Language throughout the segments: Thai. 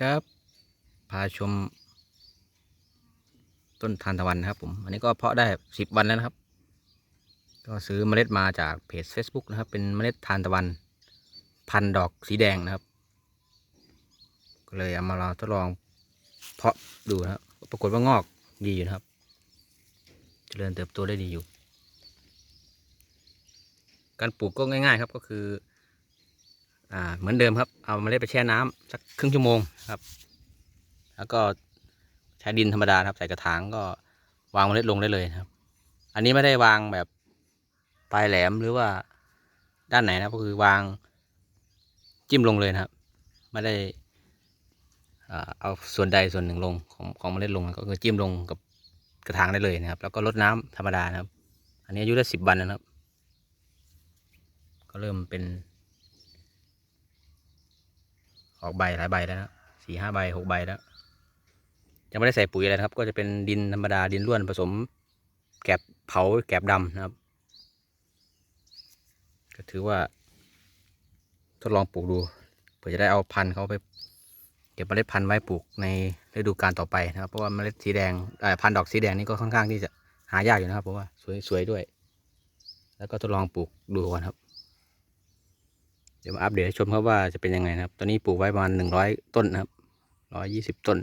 ครับ พาชม ต้นทานตะวันนะครับผม อันนี้ก็เพาะได้สิบวันแล้วนะครับ ก็ซื้อเมล็ดมาจากเพจ Facebook นะครับ เป็นเมล็ดทานตะวัน พันดอกสีแดงนะครับ ก็เลยเอามาลองทดลองเพาะดูนะครับ ปรากฏว่างอกดีอยู่นะครับ เจริญเติบโตได้ดีอยู่ การปลูกก็ง่าย ๆ ครับก็คือ อ่าเหมือนเดิมครับ เอาเมล็ดไปแช่น้ำสักครึ่งชั่วโมงครับ แล้วก็ใช้ดินธรรมดาครับ ใส่กระถางก็วางเมล็ดลงได้เลยครับ อันนี้ไม่ได้วางแบบปลายแหลมหรือว่าด้านไหนนะก็คือวางจิ้มลงเลยนะครับ ไม่ได้อ่าเอาส่วนใดส่วนหนึ่งลงของของเมล็ดลงก็คือจิ้มลงกับกระถางได้เลยนะครับ แล้วก็รดน้ำธรรมดานะครับ อันนี้อายุได้สิบวันนะครับ ก็เริ่มเป็น ออกใบหลายใบแล้วสี่ห้าใบหกใบแล้วยังไม่ได้ใส่ปุ๋ยอะไรครับ ก็จะเป็นดินธรรมดาดินร่วนผสม แกบเผาแกบดำนะครับ ก็ถือว่า ทดลองปลูกดูเผื่อจะได้เอาพันธุ์เขาไป เก็บเมล็ดพันธุ์ไว้ปลูกในฤดูกาลต่อไปนะครับ เพราะว่าเมล็ดสีแดงเอ่อพันธุ์ดอกสีแดงนี่ก็ค่อนข้างที่จะหายากอยู่นะครับเพราะว่าสวยสวยด้วย แล้วก็ทดลองปลูกดูก่อนครับ เดี๋ยวมาอัปเดตให้ชมครับว่าจะเป็นยังไงนะครับ ตอนนี้ปลูกไว้ประมาณหนึ่งร้อยต้นนะครับร้อยยี่สิบต้น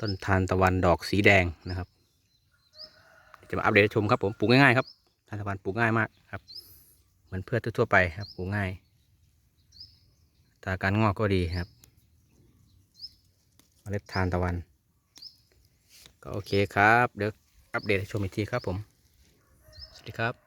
ต้นทานตะวันดอกสีแดงนะครับ จะมาอัปเดตให้ชมครับผมปลูกง่ายๆครับทานตะวันปลูกง่ายมากครับ เหมือนเพื่อนทั่วๆไปครับปลูกง่ายตาการงอกก็ดีครับเมล็ดทานตะวัน ก็โอเคครับ เดี๋ยวอัปเดตให้ชมอีกทีครับผม สวัสดีครับ